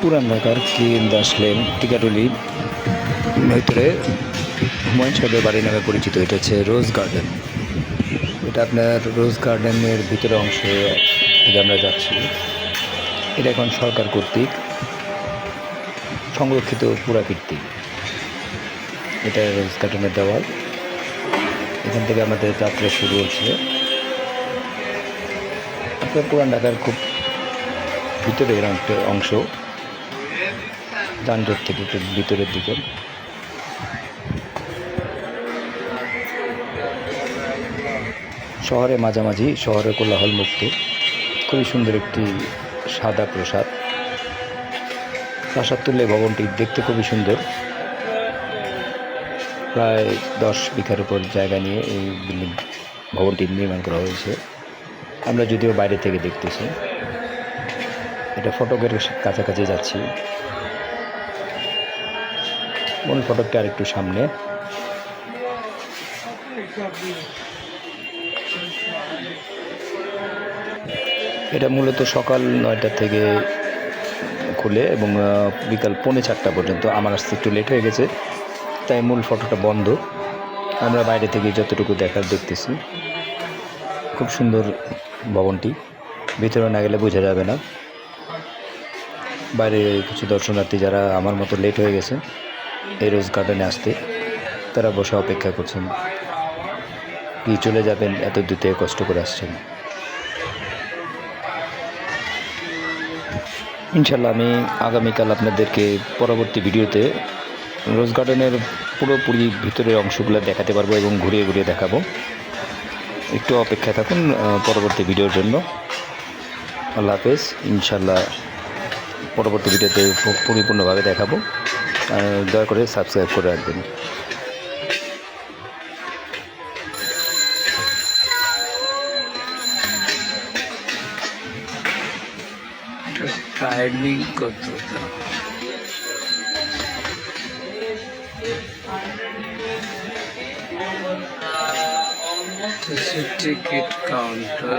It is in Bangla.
পুরান ঢাকার ক্লিন দাস লেন, টিকাটুলি, ভিতরে হুমায়ুন সাহেবের বাড়ি নামে পরিচিত, এটা হচ্ছে রোজ গার্ডেন। এটা আপনার রোজ গার্ডেনের ভিতরে অংশ থেকে আমরা যাচ্ছি, এটা এখন সরকার কর্তৃক সংরক্ষিত পুরাকীর্তি। এটা রোজ গার্ডেনের দেওয়াল। এখান থেকে আমাদের যাত্রা শুরু হচ্ছে। আপনার পুরান ঢাকার খুব ভিতরে ভিতরের একটা অংশ যানজট থেকে একটু ভিতরের দিকে। শহরে মাঝামাঝি, শহরের কোলাহল মুক্ত। খুবই সুন্দর একটি সাদা প্রসাদ। প্রাসাদ তুললে ভবনটি দেখতে খুবই সুন্দর। প্রায় দশ বিঘার উপর জায়গা নিয়ে এই বিল্ডিং ভবনটি নির্মাণ করা হয়েছে। আমরা যদিও বাইরে থেকে দেখতেছি। এটা ফটকের কাছাকাছি যাচ্ছি। মূল ফটকটা আর একটু সামনে। এটা মূলত সকাল নয়টা থেকে খুলে এবং বিকাল পৌনে চারটা পর্যন্ত। আমার আসতে একটু লেট হয়ে গেছে, তাই মূল ফটোটা বন্ধ। আমরা বাইরে থেকে যতটুকু দেখার দেখতেছি। খুব সুন্দর ভবনটি, ভিতরে না গেলে বোঝা যাবে না। বাইরে কিছু দর্শনার্থী যারা আমার মতো লেট হয়ে গেছে এই রোজ গার্ডেনে আসতে তারা বসে অপেক্ষা করছেন। কি চলে যাবেন এত দূর কষ্ট করে আসছেন? ইনশাল্লাহ আমি আগামীকাল আপনাদেরকে পরবর্তী ভিডিওতে রোজ গার্ডেনের পুরোপুরি ভিতরের অংশগুলো দেখাতে পারব এবং ঘুরিয়ে ঘুরিয়ে দেখাবো। একটু অপেক্ষা থাকুন পরবর্তী ভিডিওর জন্য। আল্লাহ হাফেজ ইনশাল্লাহ পরবর্তী ভিডিওতে পরিপূর্ণভাবে দেখাবো। দয়া করে সাবস্ক্রাইব করে রাখবেন টাইমিং কতটা This is ticket counter.